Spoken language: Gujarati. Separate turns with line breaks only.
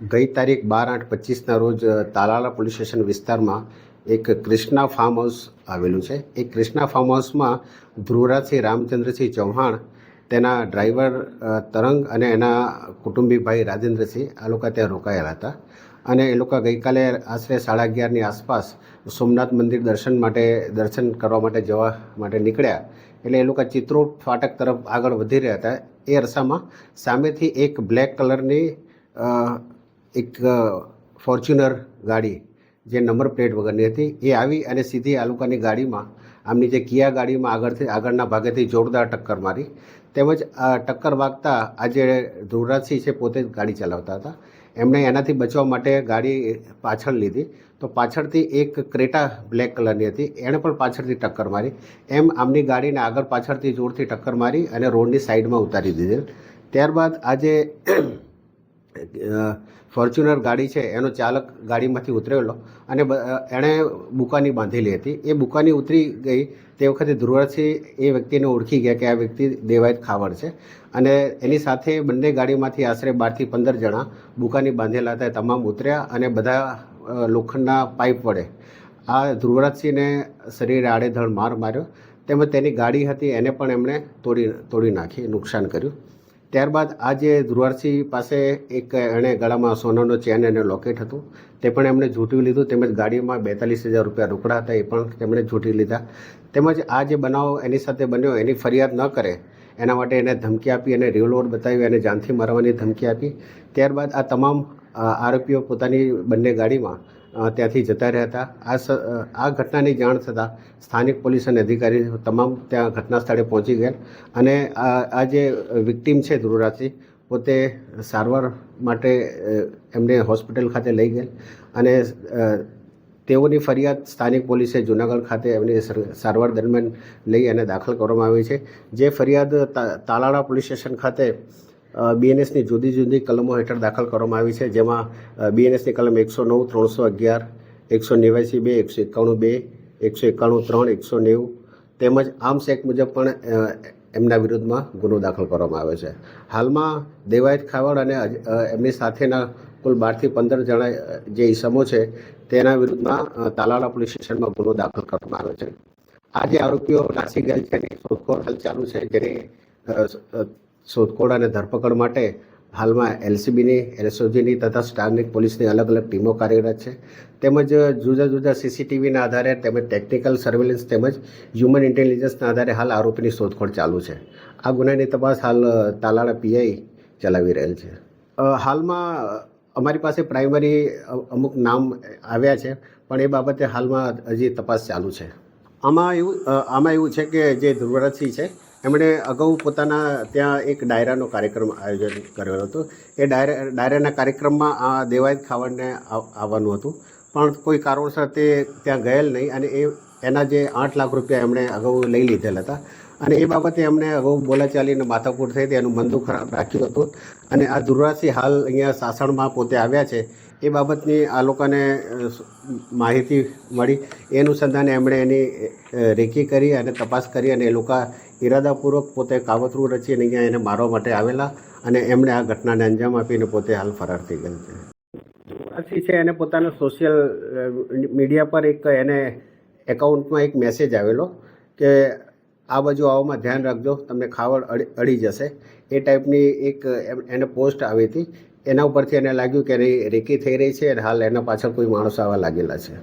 ગઈ તારીખ બાર આઠ પચીસના રોજ તાલાલા પોલીસ સ્ટેશન વિસ્તારમાં એક ક્રિષ્ના ફાર્મ હાઉસ આવેલું છે. એ ક્રિષ્ના ફાર્મ હાઉસમાં ધ્રુવરાજસિંહ રામચંદ્રસિંહ ચૌહાણ, તેના ડ્રાઈવર તરંગ અને એના કુટુંબી ભાઈ રાજેન્દ્રસિંહ આ લોકો ત્યાં રોકાયેલા હતા. અને એ લોકો ગઈકાલે આશરે સાડા અગિયારની આસપાસ સોમનાથ મંદિર દર્શન માટે, દર્શન કરવા માટે જવા માટે નીકળ્યા. એટલે એ લોકો ચિત્રોડ ફાટક તરફ આગળ વધી રહ્યા હતા. એ અરસામાં સામેથી એક બ્લેક કલરની એક ફોર્ચ્યુનર ગાડી જે નંબર પ્લેટ વગરની હતી, એ આવી અને સીધી આ લોકોની ગાડીમાં, આમની જે કિયા ગાડીમાં આગળથી, આગળના ભાગેથી જોરદાર ટક્કર મારી. તેમજ આ ટક્કર વાગતા આજે ધ્રુવરાજસિંહ છે પોતે જ ગાડી ચલાવતા હતા. એમણે એનાથી બચવા માટે ગાડી પાછળ લીધી. તો પાછળથી એક ક્રેટા બ્લેક કલરની હતી. એણે પણ પાછળથી ટક્કર મારી. એમ આમની ગાડીને આગળ પાછળથી જોરથી ટક્કર મારી અને રોડની સાઈડમાં ઉતારી દીધેલ. ત્યારબાદ આજે ફોર્ચ્યુનર ગાડી છે, એનો ચાલક ગાડીમાંથી ઉતરેલો અને એણે બુકાની બાંધેલી હતી. એ બુકાની ઉતરી ગઈ તે વખતે ધ્રુવરાજસિંહ એ વ્યક્તિને ઓળખી ગયા કે આ વ્યક્તિ દેવાયત ખાવડ છે અને એની સાથે બંને ગાડીમાંથી આશરે બારથી પંદર જણા બુકાની બાંધેલા હતા. તમામ ઉતર્યા અને બધા લોખંડના પાઇપ વડે આ ધ્રુવરાજસિંહને શરીરે આડેધડ માર માર્યો. તેમજ તેની ગાડી હતી, એને પણ એમણે તોડી તોડી નાખી, નુકસાન કર્યું. ત્યારબાદ આજે ધ્રુવારસિંહ પાસે એક એણે ગળામાં સોનાનો ચેન અને લોકેટ હતું, તે પણ એમણે ઝૂંટવી લીધું. તેમજ ગાડીમાં બેતાલીસ હજાર રૂપિયા રોકડા હતા, એ પણ તેમણે ઝૂંટી લીધા. તેમજ આ જે બનાવ એની સાથે બન્યો, એની ફરિયાદ ન કરે, એના માટે એને ધમકી આપી અને રિવોલ્વર બતાવી અને જાનથી મારવાની ધમકી આપી. ત્યારબાદ આ તમામ આરોપીઓ પોતાની બંને ગાડીમાં ત્યાંથી જતા રહ્યા હતા. આ આ ઘટનાની જાણ થતાં સ્થાનિક પોલીસ અને અધિકારી તમામ ત્યાં ઘટના સ્થળે પહોંચી ગયા અને આ જે વિક્ટીમ છે ધ્રુવરાજસિંહ, પોતે સારવાર માટે એમને હોસ્પિટલ ખાતે લઈ ગયેલ અને તેઓની ફરિયાદ સ્થાનિક પોલીસે જુનાગઢ ખાતે એમની સારવાર દરમિયાન લઈ અને દાખલ કરવામાં આવી છે. જે ફરિયાદ તાલાળા પોલીસ સ્ટેશન ખાતે બીએનએસની જુદી જુદી કલમો હેઠળ દાખલ કરવામાં આવી છે, જેમાં બીએનએસની કલમ એકસો નવ, ત્રણસો અગિયાર, એકસો નેવ્યાસી બે, એકસો એકાણું બે, એકસો એકાણું ત્રણ, એકસો નેવું, તેમજ આર્મ્સ એક્ટ મુજબ પણ એમના વિરુદ્ધમાં ગુનો દાખલ કરવામાં આવ્યો છે. હાલમાં દેવાયત ખાવડ અને એમની સાથેના કુલ બારથી પંદર જણા જે ઈસમો છે, તેના વિરુદ્ધમાં તાલાળા પોલીસ સ્ટેશનમાં ગુનો દાખલ કરવામાં આવ્યો છે. આ જે આરોપીઓ નાસી ગયેલ છે શોધખોળ ચાલુ છે, જેની શોધખોળ અને ધરપકડ માટે હાલમાં એલસીબીની, એલએસઓજીની તથા સ્થાનિક પોલીસની અલગ અલગ ટીમો કાર્યરત છે. તેમજ જુદા જુદા સીસીટીવીના આધારે તેમજ ટેકનિકલ સર્વેલન્સ તેમજ હ્યુમન ઇન્ટેલિજન્સના આધારે હાલ આરોપીની શોધખોળ ચાલુ છે. આ ગુનાની તપાસ હાલ તાલાળા પીઆઈ ચલાવી રહેલ છે. હાલમાં અમારી પાસે પ્રાઇમરી અમુક નામ આવ્યા છે, પણ એ બાબતે હાલમાં હજી તપાસ ચાલુ છે. આમાં એવું આમાં એવું છે કે જે ધ્રુવરાજસિંહ છે એમણે અગાઉ પોતાના ત્યાં એક ડાયરાનો કાર્યક્રમ આયોજન કર્યો હતો. એ ડાયરા, ડાયરાના કાર્યક્રમમાં આ દેવાયત ખાવડને આવવાનું હતું. પણ કોઈ કારણોસર તે ત્યાં ગયેલ નહીં અને એ, એના જે આઠ લાખ રૂપિયા એમણે અગાઉ લઈ લીધેલ હતા. અને એ બાબતે એમણે અગાઉ બોલાચાલીને માથાકૂટ થઈ હતી એનું ખરાબ રાખ્યું હતું. અને આ દુર્વાસી હાલ અહીંયા સાસણમાં પોતે આવ્યા છે. એ બાબતની આ લોકોને માહિતી મળી. એ અનુસંધાને એમણે એની રેકી કરી અને તપાસ કરી અને એ લોકો ઈરાદાપૂર્વક પોતે કાવતરું રચી અને અહીંયા એને મારવા માટે આવેલા અને એમણે આ ઘટનાને અંજામ આપીને પોતે હાલ ફરાર થઈ ગયેલ છે. ધ્રુવરાજસિંહ છે એને પોતાના સોશિયલ મીડિયા પર એક એને એકાઉન્ટમાં એક મેસેજ આવેલો કે આ બાજુ આવવામાં ધ્યાન રાખજો, તમને ખાવડ અડી જશે. એ ટાઈપની એક એને પોસ્ટ આવી હતી એના ઉપરથી એને લાગ્યું કે રેકી થઈ રહી છે અને હાલ એના પાછળ કોઈ માણસો આવવા લાગેલા છે.